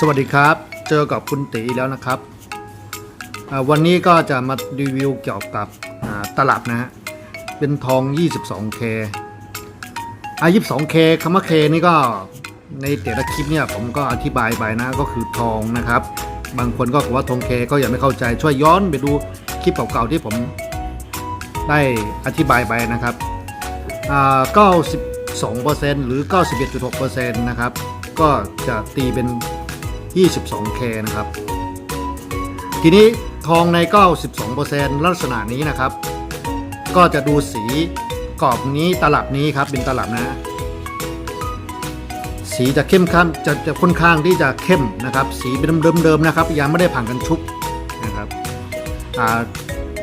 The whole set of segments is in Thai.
สวัสดีครับ เจอกับคุณตีแล้วนะครับ วันนี้ก็จะมารีวิวเกี่ยวกับตลับนะฮะ เป็นทอง 22K อ่า 22K คำว่า K นี่ก็ในแต่ละคลิปเนี่ยผมก็อธิบายไปนะก็คือทองนะครับ บางคนก็บอกว่าทอง K ก็ยังไม่เข้าใจช่วยย้อนไปดูคลิปเก่าๆที่ผมได้อธิบายไปนะครับอ่า92%หรือ 91.6%นะครับ ก็จะตีเป็น 22K นะครับ ทีนี้ทองใน92%ลักษณะนี้นะครับ ก็จะดูสีกรอบนี้ตลับนี้ครับเป็นตลับนะ สีจะเข้มข้นจะจะค่อนข้างที่จะเข้มนะครับ สีเป็นเดิมๆนะครับ ยังไม่ได้ผ่านกันชุบนะครับ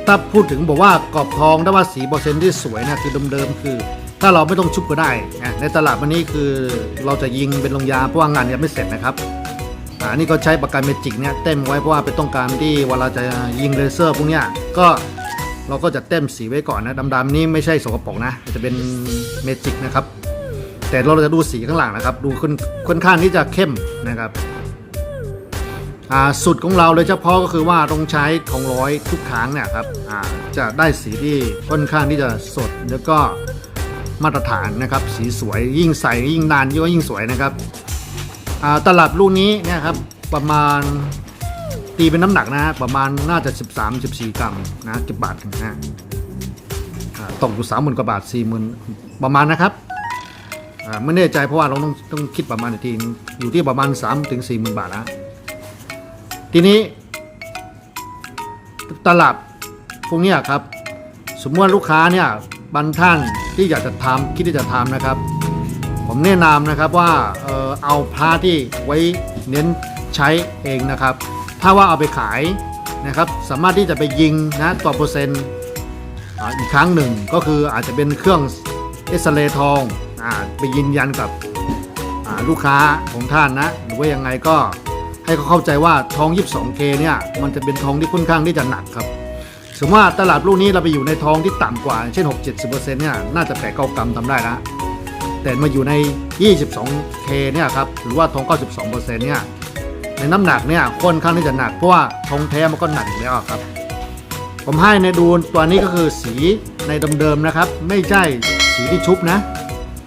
ถ้าพูดถึงบอกว่ากรอบทองถ้าว่าสีเปอร์เซ็นต์ที่สวยนะคือเดิมๆคือ ถ้าเราไม่ต้องชุบก็ได้นะในตลับอันนี้คือเราจะยิงเป็นลงยาเพราะว่างานยังไม่เสร็จนะครับ อ่านี่ก็ใช้ปากกาเมจิกเนี่ยเต็มไว้เพราะว่าเป็นต้องการที่เวลาจะยิงเลเซอร์พวกเนี้ยก็เราก็จะเต็มสีไว้ก่อนนะดำๆนี่ไม่ใช่สกปรกนะจะเป็นเมจิกนะครับ แต่เราจะดูสีข้างหลังนะครับ ดูค่อนค่อนข้างที่จะเข้มนะครับอ่าสุดของเราเลยเฉพาะก็คือว่าต้องใช้ทองร้อยทุกครั้งเนี่ยครับจะได้สีที่ค่อนข้างที่จะสดแล้วก็มาตรฐานนะครับ สีสวยยิ่งใสยิ่งนานยิ่งสวยนะครับ ตลับลูกนี้เนี่ยครับประมาณตีเป็นน้ำหนักนะฮะประมาณน่าจะ 13 14 กรัมนะจุบบาทนะฮะตกอยู่สามหมื่นกว่าบาทสี่หมื่นประมาณนะครับไม่แน่ใจเพราะว่าเราต้องต้องคิดประมาณอีกทีอยู่ที่ประมาณ3ถึง4หมื่นบาทนะทีนี้ ตลับพวกนี้ครับ สมมติลูกค้าเนี่ยบางท่านที่อยากจะทำคิดที่จะทำนะครับ ผมแนะนำนะครับว่าเออเอาพระที่ไว้เน้นใช้เองนะครับ ถ้าว่าเอาไปขายนะครับสามารถที่จะไปยิงนะต่อเปอร์เซ็นต์อ,อีกครั้งหนึ่งก็คืออาจจะเป็นเครื่องเอ็กซเรย์ทองอไปยืนยันกับลูกค้าของท่านนะหรือว่ายังไงก็ให้เขาเข้าใจว่าทอง 22K เนี่ยมันจะเป็นทองที่ค่อนข้างที่จะหนักครับสมมติว่าตลาดลูกนี้เราไปอยู่ในทองที่ต่ำกว่า เช่น 6-70%เนี่ยน่าจะแปดเก้ากรัมทำได้นะ แต่มาอยู่ใน 22K เนี่ยครับหรือว่าทอง 92%เนี่ยในน้ำหนักเนี่ยค่อนข้างที่จะหนักเพราะว่าทองแท้มันก็หนักอยู่แล้วครับ ผมให้ในดูตัวนี้ก็คือสีในเดิมๆนะครับ ไม่ใช่สีที่ชุบนะ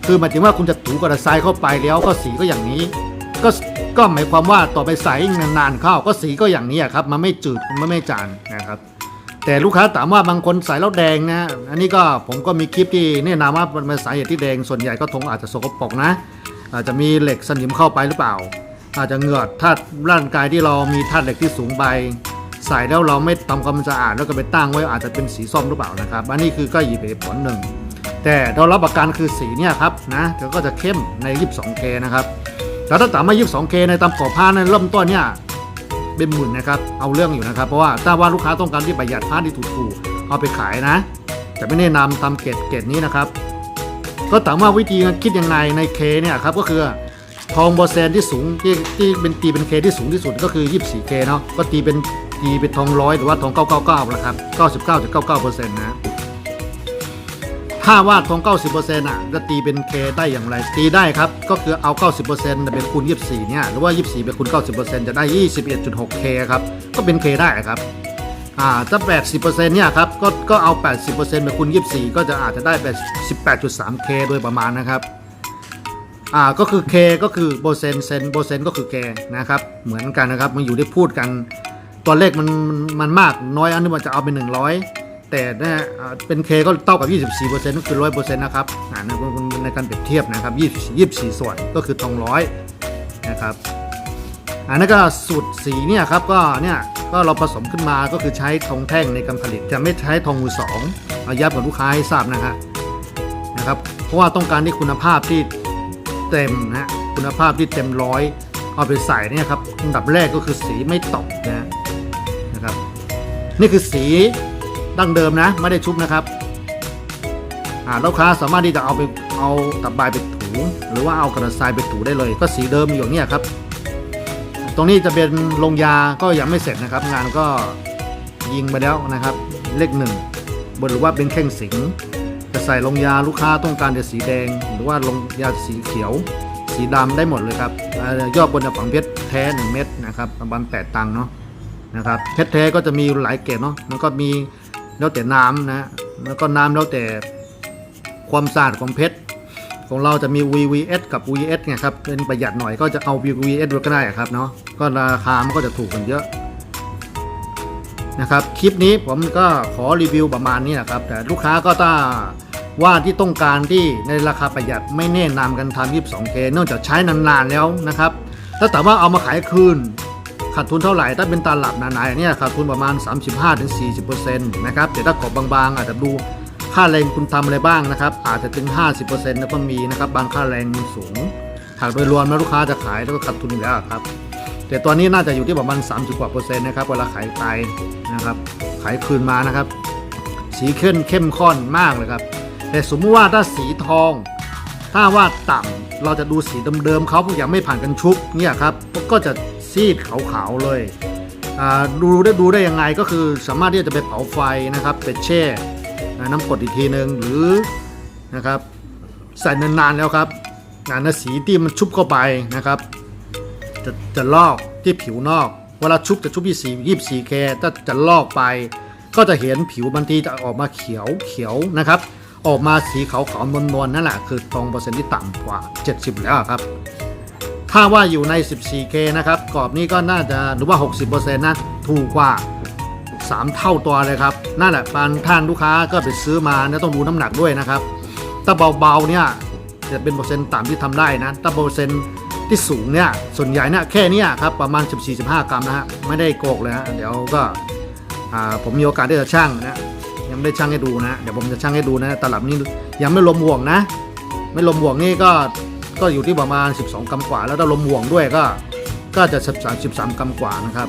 คือหมายถึงว่าคุณจะถูกระทรายเข้าไปแล้วก็สีก็อย่างนี้ ก็ก็หมายความว่าต่อไปใส่นานๆเข้าก็สีก็อย่างนี้ครับมันไม่จืดมันไม่จางนะครับ แต่ลูกค้าถามว่าบางคนใส่แล้วแดงนะอันนี้ก็ผมก็มีคลิปที่แนะนำว่ามันเป็นสาเหตุที่แดงส่วนใหญ่ก็ทงอาจจะสกปรกนะ อาจจะมีเหล็กสนิมเข้าไปหรือเปล่า อาจจะเหงื่อธาตุร่างกายที่เรามีธาตุเหล็กที่สูงไปใส่แล้วเราไม่ทำความสะอาดแล้วก็ไปตั้งไว้อาจจะเป็นสีส้มหรือเปล่านะครับอันนี้คือก็อีกเหตุผลหนึ่ง แต่เรารับประกันคือสีเนี่ยครับนะเดี๋ยวก็จะเข้มใน 22K นะครับแล้วถ้าถามว่า 22K ในตามกอบผ้าในเริ่มต้นเนี่ย เป็นหมื่นนะครับ เอาเรื่องอยู่นะครับ เพราะว่าถ้าว่าลูกค้าต้องการที่ประหยัดผ้าที่ถูกๆเอาไปขายนะ จะไม่แนะนำตามเกรดเกรดนี้นะครับ ก็ถามว่าวิธีการคิดยังไงในเคเนี่ยครับก็คือทองเปอร์เซ็นที่สูงที่ที่เป็นตีเป็นเคที่สูงที่สุดก็คือ 24K เนาะก็ตีเป็นตีเป็นทองร้อยหรือว่าทอง 999นะครับ99.99%นะ ถ้าว่าทอง 90%อะจะตีเป็น K ได้อย่างไร ตีได้ครับ ก็คือเอา 90%เป็นคูณ 24 เนี่ย หรือว่า 24เป็นคูณ 90%จะได้ 21.6K ครับ ก็เป็น K ได้ครับ อ่า ถ้า 80%เนี่ยครับ ก็ ก็เอา 80%เป็นคูณ 24 ก็จะอาจจะได้ 18.3K โดยประมาณนะครับ อ่า ก็คือ K ก็คือเปอร์เซ็นต์เซนเปอร์เซ็นต์ก็คือ K นะครับ เหมือนกันนะครับ มันอยู่ที่พูดกัน ตัวเลขมันมัน มันมากน้อยอันนี้มันจะเอาเป็น100 แต่เนี่ยเป็น K ก็เท่ากับ 24%ก็คือ 100%นะครับอ่าในในการเปรียบเทียบนะครับ24 24 ส่วนก็คือทองร้อยนะครับอันนั้นก็สูตรสีเนี่ยครับก็เนี่ยก็เราผสมขึ้นมาก็คือใช้ทองแท่งในการผลิตจะไม่ใช้ทองมือสองเอาย้ำกับลูกค้าให้ทราบนะฮะนะครับเพราะว่าต้องการที่คุณภาพที่เต็มนะฮะคุณภาพที่เต็มร้อยเอาไปใส่เนี่ยครับอันดับแรกก็คือสีไม่ตกนะนะครับนี่คือสี ดั้งเดิมนะ ไม่ได้ชุบนะครับอ่าลูกค้าสามารถที่จะเอาไปเอาตับบายไปถู หรือว่าเอากระดาษทรายไปถูได้เลย ก็สีเดิมอยู่เนี่ยครับ ตรงนี้จะเป็นลงยาก็ยังไม่เสร็จนะครับ งานก็ยิงไปแล้วนะครับ เลขหนึ่งบนหรือว่าเป็นแข้งสิงจะใส่ลงยาลูกค้าต้องการจะสีแดง หรือว่าลงยาสีเขียว สีดำได้หมดเลยครับยอดบนจะฝังเพชรแท้1เม็ดนะครับประมาณ8ตังค์เนาะนะครับเพชรแท้ก็จะมีหลายเกรดเนาะมันก็มี แล้วแต่น้ำนะแล้วก็น้ำแล้วแต่ความสะอาดของเพชรของเราจะมี VVS กับ VS ไงครับเป็นประหยัดหน่อยก็จะเอา VVS ก็ได้ครับเนาะก็ราคามันก็จะถูกกันเยอะนะครับคลิปนี้ผมก็ขอรีวิวประมาณนี้นะครับ แต่ลูกค้าก็ถ้าว่าที่ต้องการที่ในราคาประหยัดไม่แนะนำกันทำ 22K เนื่องจากใช้นานๆแล้วนะครับ ถ้าแต่ว่าเอามาขายคืน ขาดทุนเท่าไหร่ ถ้าเป็นตาหลับหนาๆเนี่ยขาดทุนประมาณ 35-40%นะครับแต่ถ้ากรอบบางๆ อาจจะดูค่าแรงคุณทำอะไรบ้างนะครับ อาจจะถึง 50%แล้วก็มีนะครับ บางค่าแรงมันสูงหากโดยรวมแล้วลูกค้าจะขายแล้วก็ขาดทุนอยู่แล้วครับ แต่ตอนนี้น่าจะอยู่ที่ประมาณ 30กว่าเปอร์เซ็นต์นะครับเวลาขายไปนะครับ ขายคืนมานะครับ สีเข้มเข้มข้นมากเลยครับ แต่สมมติว่าถ้าสีทอง ถ้าว่าต่ำเราจะดูสีเดิมๆเขาพวกอย่างไม่ผ่านกันชุบเนี่ยครับก็จะ ซีดขาวๆเลยดูได้ดูได้ยังไงก็คือสามารถที่จะไปเผาไฟนะครับไปแช่น้ำกรดอีกทีหนึ่งหรือนะครับใส่นานๆแล้วครับงานสีที่มันชุบเข้าไปนะครับ จะจะลอกที่ผิวนอก เวลาชุบจะชุบยี่สี่ยี่สี่เคถ้าจะลอกไป ก็จะเห็นผิวบางทีจะออกมาเขียวเขียวนะครับ ออกมาสีขาวขาวนวลนั่นแหละคือทองเปอร์เซ็นต์ที่ต่ำกว่า 70 แล้วครับ ถ้าว่าอยู่ใน 14K นะครับกรอบนี้ก็น่าจะหรือว่า 60%นะถูกกว่า 3 เท่าตัวเลยครับนั่นแหละบางท่านลูกค้าก็ไปซื้อมาเนี่ยต้องดูน้ำหนักด้วยนะครับ ถ้าเบาๆเนี่ยจะเป็นเปอร์เซ็นต์ต่ำที่ทำได้นะถ้าเปอร์เซ็นต์ที่สูงเนี่ยส่วนใหญ่เนี่ยแค่นี้ครับประมาณ 14-15 กรัมนะฮะไม่ได้โกกเลยฮะเดี๋ยวก็อ่าผมมีโอกาสได้จะช่างนะยังไม่ได้ช่างให้ดูนะ เดี๋ยวผมจะช่างให้ดูนะตลับนี้ยังไม่ลมห่วงนะ ไม่ลมห่วงนี่ก็ ก็อยู่ที่ประมาณ 12 กรัมกว่า แล้วถ้าลมห่วงด้วยก็ก็จะ 13 13 กรัมกว่านะครับ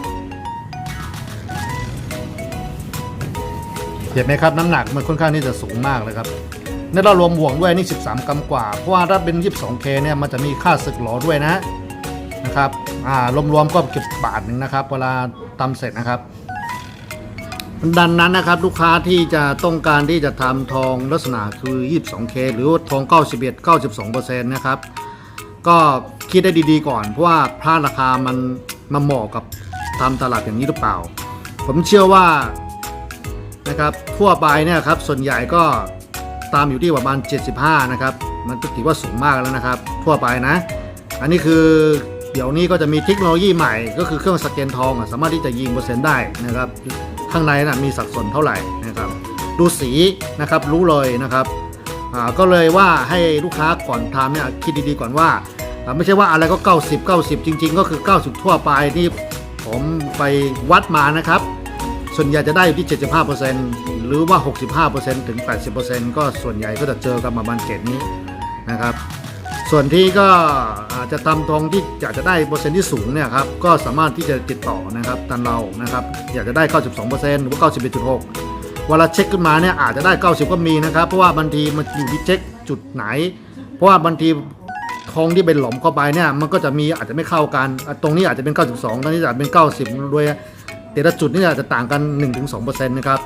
เห็นไหมครับน้ำหนักมันค่อนข้างที่จะสูงมากเลยครับในเรารวมห่วงด้วยนี่ 13 กรัมกว่า เพราะว่าถ้าเป็น 22K เนี่ยมันจะมีค่าสึกหลอด้วยนะนะครับอ่ารวมๆก็เก็บบาทหนึ่งนะครับ เวลาทำเสร็จนะครับ ดังนั้นนะครับลูกค้าที่จะต้องการที่จะทำทองลักษณะคือ 22K หรือว่าทอง 91 92%นะครับ ก็คิดได้ดีๆก่อน เพราะว่าพลาดราคามันมาเหมาะกับทำตลาดอย่างนี้หรือเปล่า ผมเชื่อว่านะครับทั่วไปเนี่ยครับส่วนใหญ่ก็ตามอยู่ที่ประมาณ 75 นะครับ มันก็ถือว่าสูงมากแล้วนะครับ ทั่วไปนะ อันนี้คือเดี๋ยวนี้ก็จะมีเทคโนโลยีใหม่ ก็คือเครื่องสแกนทองอะสามารถที่จะยิงเปอร์เซ็นต์ได้นะครับ ข้างในนะมีสัดส่วนเท่าไหร่นะครับ ดูสีนะครับรู้เลยนะครับก็เลยว่าให้ลูกค้าก่อนทำเนี่ยคิดดีๆก่อนว่า ไม่ใช่ว่าอะไรก็ 90 90 จริง ๆ ก็คือ 90 ทั่วไปที่ผมไปวัดมานะครับ ส่วนใหญ่จะได้อยู่ที่ 75%หรือว่า 65%ถึง 80%ก็ส่วนใหญ่ก็จะเจอกับประมาณเกณฑ์นี้นะครับ ส่วนที่ก็อาจจะทำทองที่อยากจะได้เปอร์เซ็นต์ที่สูงเนี่ยครับก็สามารถที่จะติดต่อนะครับทางเรานะครับอยากจะได้ 92%หรือว่า91.6เวลาเช็คขึ้นมาเนี่ยอาจจะได้ 90 ก็มีนะครับ เพราะว่าบางทีมันอยู่ที่เช็คจุดไหน เพราะว่าบางทีทองที่เป็นหลอมเข้าไปเนี่ยมันก็จะมีอาจจะไม่เข้ากัน ตรงนี้อาจจะเป็น 92ตรงนี้อาจจะเป็น 90ด้วยแต่ละจุดนี่อาจจะต่างกัน 1-2%นะครับ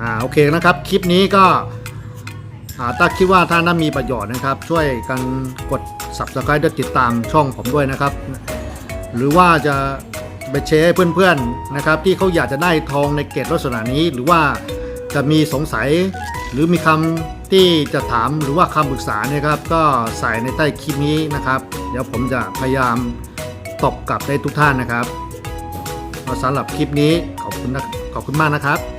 อ่าโอเคนะครับคลิปนี้ก็ ถ้าคิดว่าท่านน่ามีประโยชน์นะครับ ช่วยกันกด subscribe และติดตามช่องผมด้วยนะครับ หรือว่าจะไปแชร์ให้เพื่อนๆนะครับ ที่เขาอยากจะได้ทองในเกตลักษณะนี้ หรือว่าจะมีสงสัย หรือมีคำที่จะถามหรือว่าคำปรึกษาเนี่ยครับ ก็ใส่ในใต้คลิปนี้นะครับ เดี๋ยวผมจะพยายามตอบกลับให้ทุกท่านนะครับสำหรับคลิปนี้ขอบคุณนะขอบคุณมากนะครับ